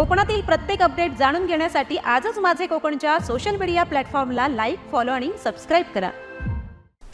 कोकणातील प्रत्येक अपडेट जाणून घेण्यासाठी आजच माझे कोकणच्या सोशल मीडिया प्लॅटफॉर्मला लाईक फॉलो आणि सबस्क्राईब करा.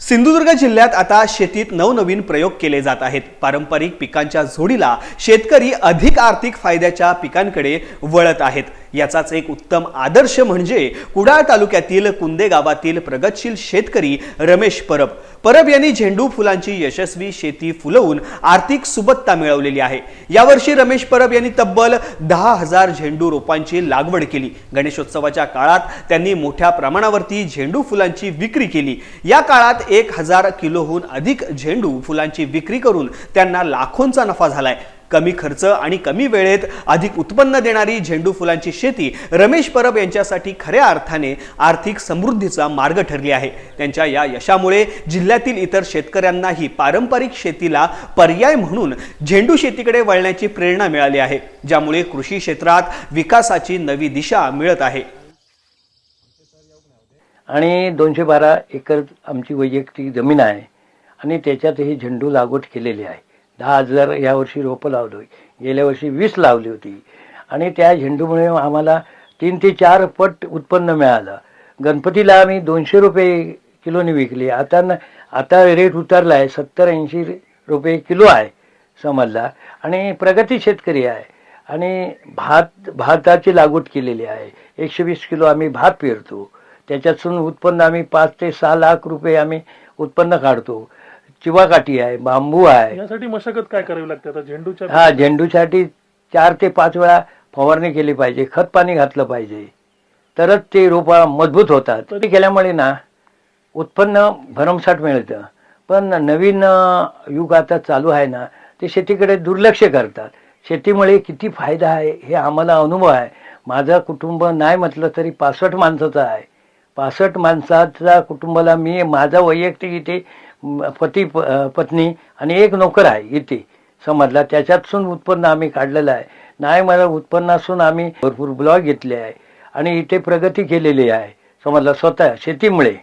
सिंधुदुर्ग जिल्ह्यात आता शेतीत नवनवीन प्रयोग केले जात आहेत. पारंपरिक पिकांच्या जोडीला शेतकरी अधिक आर्थिक फायद्याच्या पिकांकडे वळत आहेत. याचाच एक उत्तम आदर्श म्हणजे कुडाळ तालुक्यातील कुंदे गावातील प्रगतशील शेतकरी रमेश परब. परब यांनी झेंडू फुलांची यशस्वी शेती फुलवून आर्थिक सुबत्ता मिळवलेली आहे. यावर्षी रमेश परब यांनी तब्बल दहा हजार झेंडू रोपांची लागवड केली. गणेशोत्सवाच्या काळात त्यांनी मोठ्या प्रमाणावरती झेंडू फुलांची विक्री केली. या काळात एक हजार किलोहून अधिक झेंडू फुलांची विक्री करून त्यांना लाखोंचा नफा झालाय. कमी खर्च आणि कमी वेळेत अधिक उत्पन्न देणारी झेंडू फुलांची शेती रमेश परब यांच्यासाठी खऱ्या अर्थाने आर्थिक समृद्धीचा मार्ग ठरली आहे. त्यांच्या या यशामुळे जिल्ह्यातील इतर शेतकऱ्यांनाही पारंपरिक शेतीला पर्याय म्हणून झेंडू शेतीकडे वळण्याची प्रेरणा मिळाली आहे ज्यामुळे कृषी क्षेत्रात विकासाची नवी दिशा मिळत आहे. आणि दोनशे बारा एकर आमची वैयक्तिक जमीन आहे आणि त्याच्यात ही झेंडू लागवड केलेली आहे. दहा हजार यावर्षी रोपं लावली. गेल्या वर्षी वीस लावली होती. आणि त्या झेंडूमुळे आम्हाला तीन ते चार पट उत्पन्न मिळालं. गणपतीला आम्ही दोनशे रुपये किलोने विकली. आता न आता रेट उतरला आहे सत्तर ऐंशी रुपये किलो आहे समजला. आणि प्रगती शेतकरी आहे. आणि भात भाताची लागवड केलेली आहे. एकशे वीस किलो आम्ही भात पेरतो. त्याच्यातून उत्पन्न आम्ही पाच ते सहा लाख रुपये आम्ही उत्पन्न काढतो. चिवाकाठी आहे बांबू आहे. यासाठी मशागत काय करावी लागते? आता झेंडूच्या हा झेंडूसाठी चार ते पाच वेळा फवारणी केली पाहिजे खत पाणी घातलं पाहिजे. तरच ते रोपा मजबूत होतात. तरी केल्यामुळे ना उत्पन्न भरमसाठ मिळतं. पण नवीन युग आता चालू आहे ना ते शेतीकडे दुर्लक्ष करतात. शेतीमुळे किती फायदा आहे हे आम्हाला अनुभव आहे. माझं कुटुंब नाही म्हटलं तरी पासष्ट माणसाचं आहे. पासष्ट माणसाच्या कुटुंबाला मी माझा वैयक्तिक इथे पती पत्नी आणि एक नोकर आहे इथे. समाजला? त्याच्यातसून उत्पन्न आम्ही काढलेलं आहे. नाही मला उत्पन्नासून आम्ही भरपूर ब्लॉग घेतले आहे आणि इथे प्रगती केलेली आहे. समजला? स्वतः शेतीमुळे.